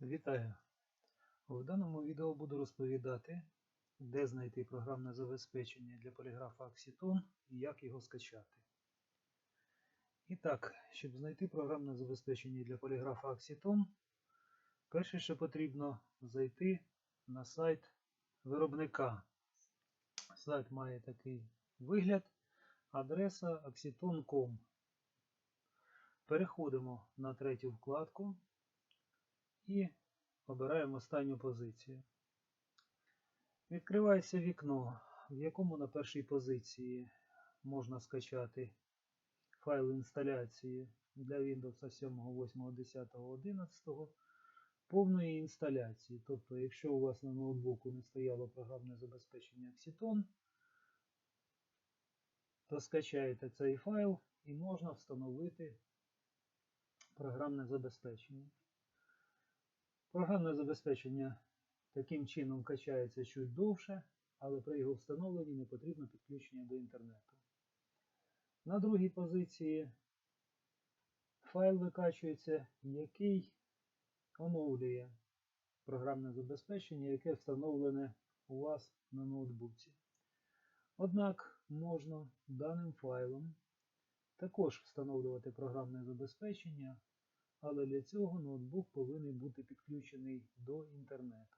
Вітаю! В даному відео буду розповідати, де знайти програмне забезпечення для поліграфа Oxyton і як його скачати. І так, щоб знайти програмне забезпечення для поліграфа Oxyton, перше, що потрібно зайти на сайт виробника. Сайт має такий вигляд, адреса oxyton.com. Переходимо на третю вкладку і обираємо останню позицію. Відкривається вікно, в якому на першій позиції можна скачати файл інсталяції для Windows 7, 8, 10, 11 повної інсталяції. Тобто, якщо у вас на ноутбуку не стояло програмне забезпечення Oxyton, то скачаєте цей файл і можна встановити програмне забезпечення. Програмне забезпечення таким чином качається чуть довше, але при його встановленні не потрібно підключення до інтернету. На другій позиції файл викачується, який оновлює програмне забезпечення, яке встановлене у вас на ноутбуці. Однак можна даним файлом також встановлювати програмне забезпечення, але для цього ноутбук повинен бути підключений до інтернету.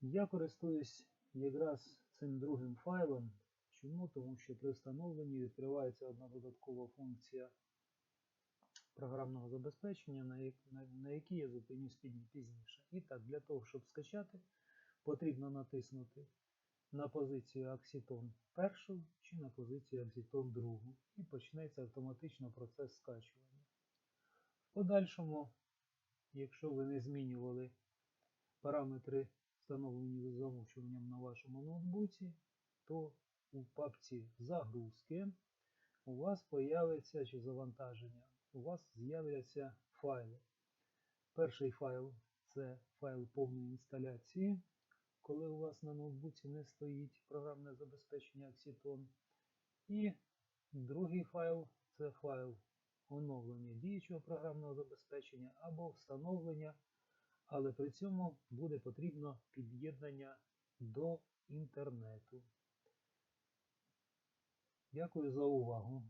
Я користуюсь якраз цим другим файлом. Чому? Тому що при встановленні відкривається одна додаткова функція програмного забезпечення, на, як, на, на якій я зупинюсь пізніше. І так, для того, щоб скачати, потрібно натиснути на позицію Oxyton першу чи на позицію Oxyton другу і почнеться автоматично процес скачування. В подальшому, якщо ви не змінювали параметри, встановлені за замовчуванням на вашому ноутбуці, то у папці загрузки у вас появиться чи завантаження, у вас з'являться файли. Перший файл це файл повної інсталяції коли у вас на ноутбуці не стоїть програмне забезпечення Oxyton. І другий файл це файл оновлення діючого програмного забезпечення або встановлення, але при цьому буде потрібно під'єднання до інтернету. Дякую за увагу.